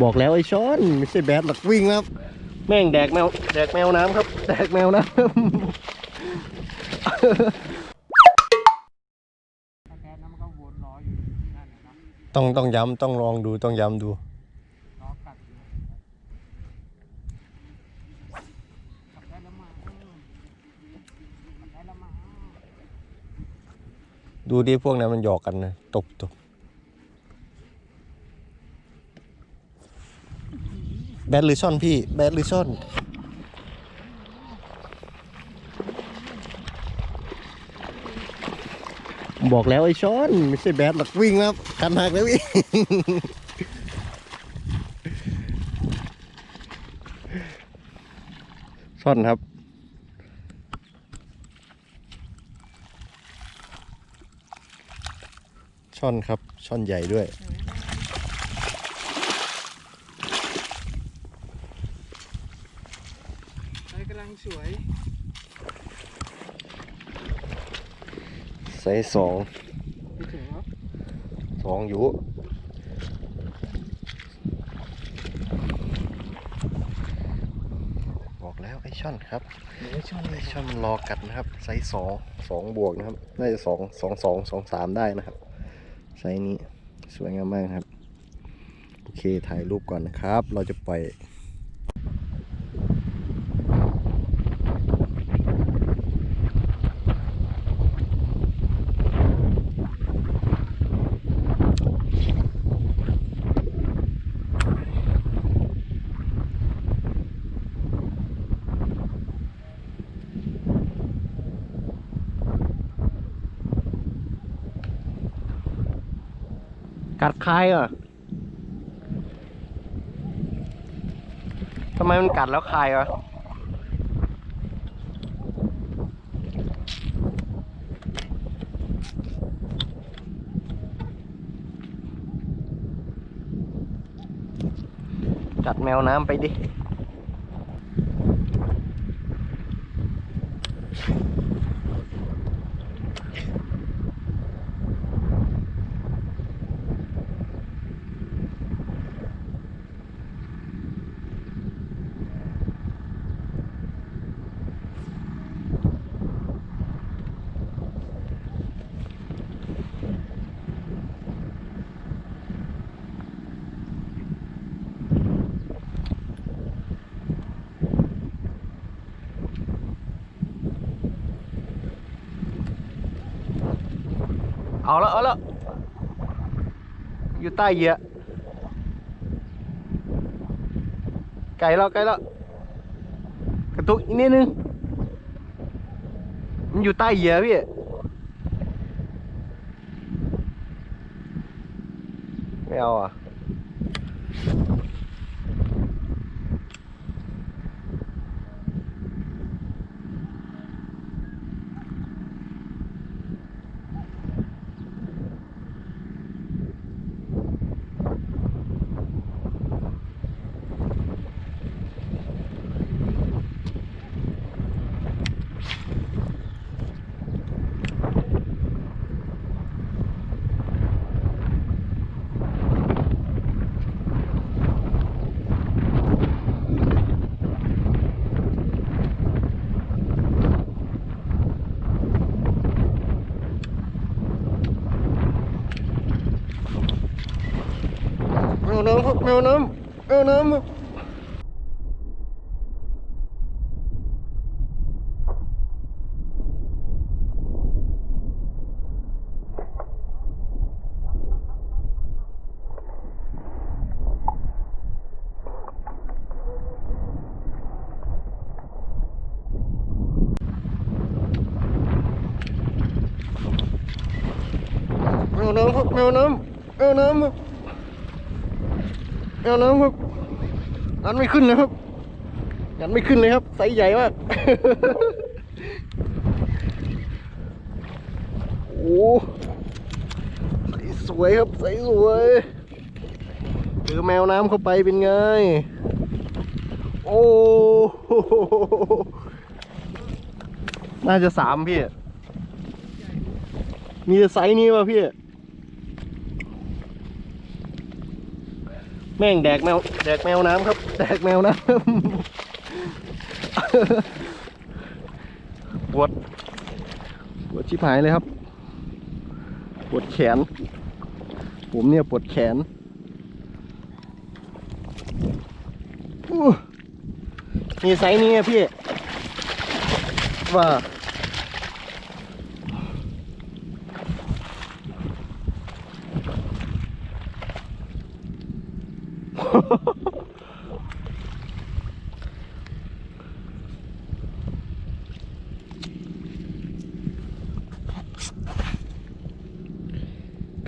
บอกแล้วไอ้ช้อนไม่ใช่แบดหรอกวิ่งแล้วครับ แม่งแดกแมวแดกแมวน้ำครับ แดกแมวน้ถ้าแพ้น้ำมันก็วนล้ออยู่นั่นนะเนาะำต้องต้องย้ำต้องลองดูต้องย้ำดูล้อกัดอยู่ขับได้แล้วมาเออขับได้แล้วมาดูดิพวกนั้นมันหยอกกันนะตบตบ แบดหรือช่อนพี่ แบดหรือช่อนบอกแล้วไอ้ช้อน ไม่ใช่แบดหรอกวิ่งแล้วคันหักแล้ววิ่งช่อนครับ ช่อนครับ ช่อนใหญ่ด้วย ไอ้กำลัง สวยไซส์สองไปถึงแล้วสองอยู่บอกแล้วไอช่อนครับไอ้ช่อนไอช่อนมันรอกัดนะครับ ไซส์สองสองบวกนะครับน่าจะสองสองสองสองสามได้นะครับ ไซส์นี้สวยงามมากนะครับ โอเคถ่ายรูปก่อนนะครับ เราจะปล่อย กัดใครอะทำไมมันกัดแล้วคายวะกัดแมวน้ำไปดิ เอาละเอาละอยู่ใต้เหยื่อไกลแล้วไกลแล้วกระตุกอีกนิดนึงมันอยู่ใต้เหยื่อพี่ไม่เอาอะ แม วน้ำครับแมวน้ำแมวน้ำครับแมวน้ำครับแมวน้ำแมวน้ำครับเอาน้ำครับงันไม่ขึ้นเลยครับงันไม่ขึ้นเลยครับไซส์ใหญ่มากโอ้ไส์สวยครับไส์สวยเจอแมวน้ำเข้าไปเป็นไง โอ้โหน่าจะสามพี่ มีแต่ไซส์นี้ป่ะพี่ แม่งแดกแมวแดกแมวน้ำครับ แดกแมวน้ำปวดปวดชิบหายเลยครับ ปวดแขน ผมเนี่ยปวดแขนมีไซส์นี้พี่ว่า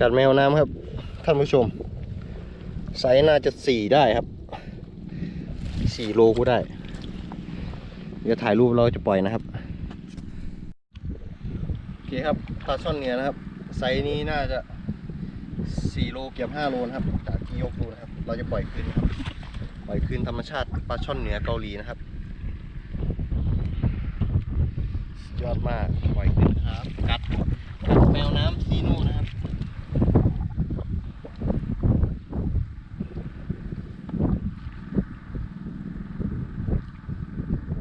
กัดแมวน้ำครับ ท่านผู้ชมไซส์น่าจะสี่ได้ครับสี่โลก็ได้ เดี๋ยวถ่ายรูปเราจะปล่อยนะครับโอเคครับปลาช่อนเนื้อนะครับ ไซส์นี้น่าจะสี่โลเกือบห้าโลนะครับจากที่ยกดูนะครับ เราจะปล่อยคืนนะครับ ปล่อยคืนธรรมชาติปลาช่อนเหนือเกาหลีนะครับ ยอดมากปล่อยคืนครับ กัดกัดแมวน้ำซีโน่นะครับ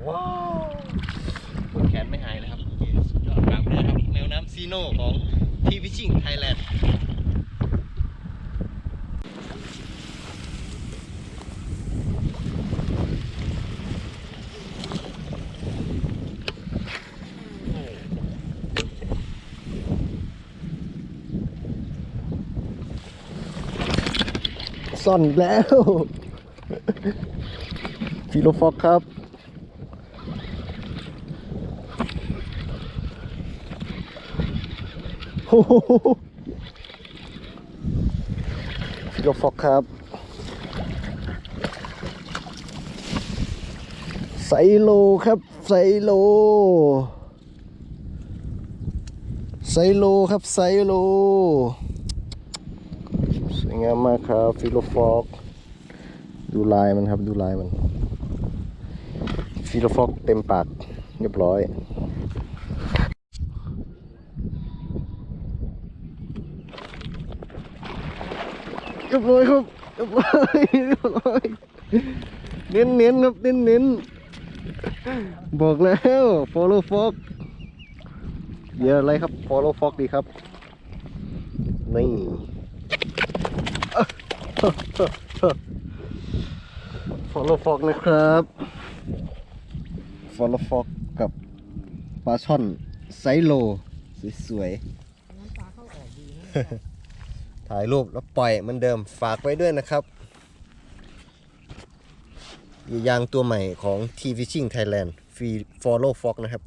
ว้าวปวดแขนไม่หายเลยครับโอเคสุดยอดกลางเรือครับ แมวน้ำ ซีโน่ของทีวิชิงไทยแลนด์ซ่อนแล้วฟิโลฟอกครับ โอ้โห ฟิโลฟอกครับ ไซโลครับ ไซโล ไซโลครับ ไซโล สวยงามมากครับ ฟิโลฟอก ดูลายมันครับ ดูลายมัน ฟิโลฟอกเต็มปาก เรียบร้อยเรียบร้อยครับเรียบร้อยเรียบร้อยเน้นเน้นครับเน้นเน้นบอกแล้วฟอลโล่ฟอกเยอะไรครับฟอลโล่ฟอกดีครับนี่ฟอลโล่ฟอกนะครับ ฟอลโล่ฟอกกับปลาช่อนไซโล สวยๆ ถ่ายรูปแล้วปล่อยเหมือนเดิมฝากไว้ด้วยนะครับยางตัวใหม่ของ T Fishing Thailand ฟรี Follow Fox นะครับ